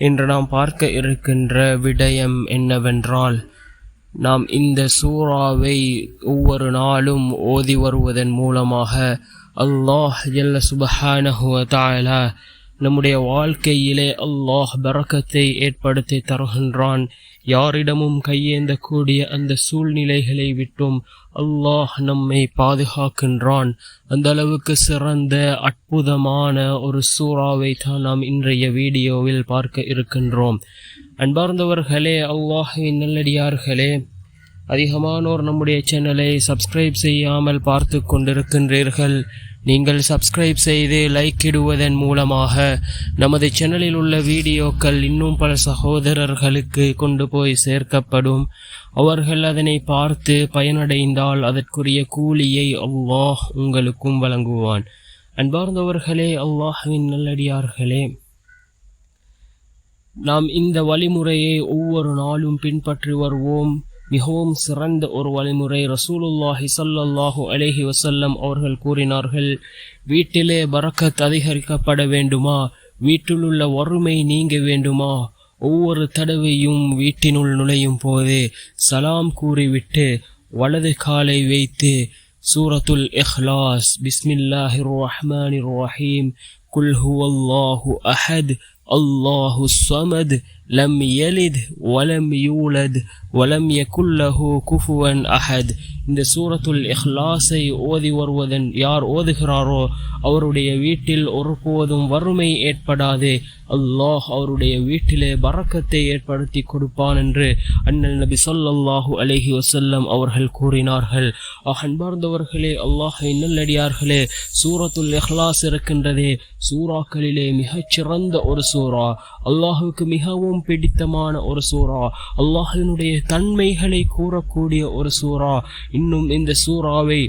இன்று நாம் பார்க்க இருக்கின்ற விடயம் என்னவென்றால் நாம் இந்த சூறாவை ஒவ்வொரு நாளும் ஓதி வருவதன் மூலமாக அல்லாஹ் ஜல்ல சுபஹானஹுவ வ நம்முடைய வாழ்க்கையிலே அல்லாஹ் பரக்கத்தை ஏற்படுத்தி தருகின்றான். யாரிடமும் கையேந்தக்கூடிய அந்த சூழ்நிலைகளை விட்டும் அல்லாஹ் நம்மை பாதுகாக்கின்றான். அந்த அளவுக்கு சிறந்த அற்புதமான ஒரு சூறாவை தான் நாம் இன்றைய வீடியோவில் பார்க்க இருக்கின்றோம். அன்பார்ந்தவர்களே அல்லாஹின் நல்லடியார்களே அதிகமானோர் நம்முடைய சேனலை சப்ஸ்கிரைப் செய்யாமல் பார்த்து கொண்டிருக்கின்றீர்கள். நீங்கள் சப்ஸ்கிரைப் செய்து லைக் இடுவதன் மூலமாக நமது சேனலில் உள்ள வீடியோக்கள் இன்னும் பல சகோதரர்களுக்கு கொண்டு போய் சேர்க்கப்படும். அவர்கள் அதனை பார்த்து பயனடைந்தால் அதற்குரிய கூலியை அல்லாஹ் உங்களுக்கும் வழங்குவான். அன்பார்ந்தவர்களே அல்லாஹ்வின் நல்லடியார்களே நாம் இந்த வழிமுறையை ஒவ்வொரு நாளும் பின்பற்றி வருவோம். மிகவும் சிறந்த ஒரு வழிமுறை ரசூலுல்லாஹி சல்லல்லாஹு அலேஹி வசல்லம் அவர்கள் கூறினார்கள் வீட்டிலே பறக்கத் அதிகரிக்கப்பட வேண்டுமா? வீட்டிலுள்ள வறுமை நீங்க வேண்டுமா? ஒவ்வொரு தடவையும் வீட்டினுள் நுழையும் போது சலாம் கூறிவிட்டு வலது காலை வைத்து சூரத்துல் இஹ்லாஸ் பிஸ்மில்லாஹிர் ரஹ்மானிர் ரஹீம் குல் ஹுவல்லாஹு அஹத் அல்லாஹு சமத் லம் யலித் வலம் யூலத் வலம் யகுல்லஹு குஃபுவன் அஹத் இந்த சூரத்துல் இஹ்லாஸை ஓதி வருவதன் யார் ஓதுகிறாரோ அவருடைய வீட்டில் ஒருபோதும் வறுமை ஏற்படாது. அல்லாஹ் அவருடைய வீட்டிலே பறக்கத்தை ஏற்படுத்தி கொடுப்பான் என்று அண்ணல் நபி சொல்லல்லாஹு அலஹி வசல்லம் அவர்கள் கூறினார்கள். அன்பார்ந்தவர்களே அல்லாஹ் நல்லடியார்களே சூரத்துல் இஹ்லாஸ் இருக்கின்றதே சூறாக்களிலே மிகச்சிறந்த ஒரு சூறா. அல்லாஹுக்கு மிகவும் பிடித்தமான ஒரு சூறா. அல்லாஹினுடைய தன்மைகளை கூறக்கூடிய ஒரு சூறா. இன்னும் இந்த சூறாவை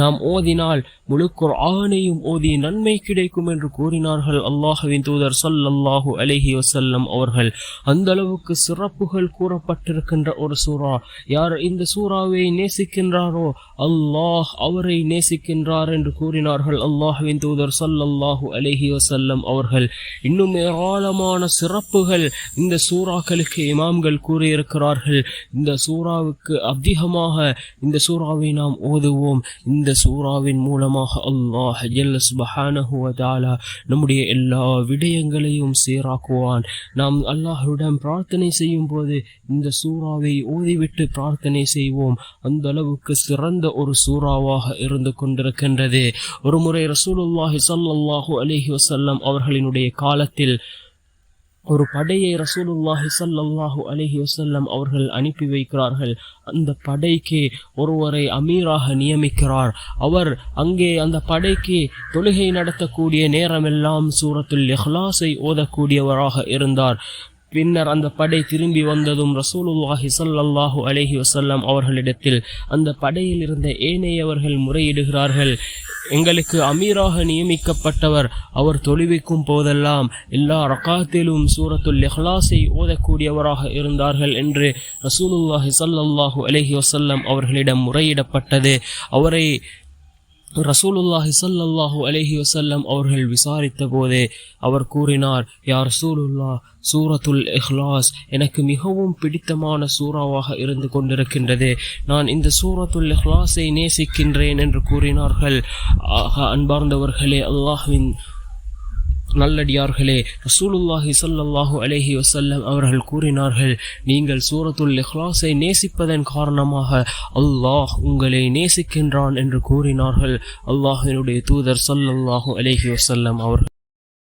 நாம் ஓதினால் முழு ஆணையும் ஓதி நன்மை கிடைக்கும் என்று கூறினார்கள் அல்லாஹுவின் தூதர் சல்லல்லாஹு அலஹி வசல்லம் அவர்கள். அந்த அளவுக்கு சிறப்புகள் கூறப்பட்டிருக்கின்ற ஒரு சூறா. யார் இந்த சூறாவை நேசிக்கின்றாரோ அல்லாஹ் அவரை நேசிக்கின்றார் என்று கூறினார்கள் அல்லாஹுவின் தூதர் சல்லல்லாஹு அலஹி வசல்லம் அவர்கள். இன்னும் ஏராளமான சிறப்புகள் இந்த சூறாக்களுக்கு இமாம்கள் கூறியிருக்கிறார்கள். இந்த சூறாவுக்கு அதிகமாக இந்த சூறாவை நாம் ஓதுவோம். இந்த இந்த சூறாவின் மூலமாக அல்லாஹ் ஜல்ல சுபஹானஹுவதாலா நம்முடைய எல்லா விடயங்களையும் சீராக்குவான். நாம் அல்லாஹுடன் பிரார்த்தனை செய்யும் போது இந்த சூறாவை ஓதிவிட்டு பிரார்த்தனை செய்வோம். அந்த அளவுக்கு சிறந்த ஒரு சூறாவாக இருந்து கொண்டிருக்கின்றது. ஒரு முறை ரசூலுல்லாஹி சல்லாஹூ அலிஹி வசல்லம் அவர்களினுடைய காலத்தில் ஒரு படையை ரசூலுல்லாஹி சல்லாஹு அலஹி வசல்லம் அவர்கள் அனுப்பி வைக்கிறார்கள். அந்த படைக்கு ஒருவரை அமீராக நியமிக்கிறார். அவர் அங்கே அந்த படைக்கு தொழுகை நடத்தக்கூடிய நேரமெல்லாம் சூரத்துல் இஹ்லாஸை ஓதக்கூடியவராக இருந்தார். பின்னர் அந்த படை திரும்பி வந்ததும் ரசூலுல்லாஹி சல்லாஹு அலஹி வசல்லம் அவர்களிடத்தில் அந்த படையில் இருந்த ஏனையவர்கள் முறையிடுகிறார்கள். எங்களுக்கு அமீராக நியமிக்கப்பட்டவர் அவர் தொழுவிக்கும் போதெல்லாம் எல்லா ரகாத்திலும் சூரத்துல் இஹ்லாஸை ஓதக்கூடியவராக இருந்தார்கள் என்று ரசூலுல்லாஹி சல்லாஹூ அலஹி வசல்லம் அவர்களிடம் முறையிடப்பட்டது. அவரை ரசூலுல்லாஹி சல்லல்லாஹு அலஹி வசல்லம் அவர்கள் விசாரித்த போதே அவர் கூறினார் யார் ரசூலுல்லா சூரத்துல் இஹ்லாஸ் எனக்கு மிகவும் பிடித்தமான சூறாவாக இருந்து கொண்டிருக்கின்றது. நான் இந்த சூரத்துல் இஹ்லாஸை நேசிக்கின்றேன் என்று கூறினார்கள். ஆக அன்பார்ந்தவர்களே அல்லாஹ்வின் நல்லடியார்களே. ரசூலுல்லாஹி சல்லாஹூ அலஹி வசல்லம் அவர்கள் கூறினார்கள் நீங்கள் சூரத்துல் இஹ்லாஸை நேசிப்பதன் காரணமாக அல்லாஹ் உங்களை நேசிக்கின்றான் என்று கூறினார்கள். அல்லாஹினுடைய தூதர் சல்லல்லாஹூ அலஹி வசல்லம் அவர்கள்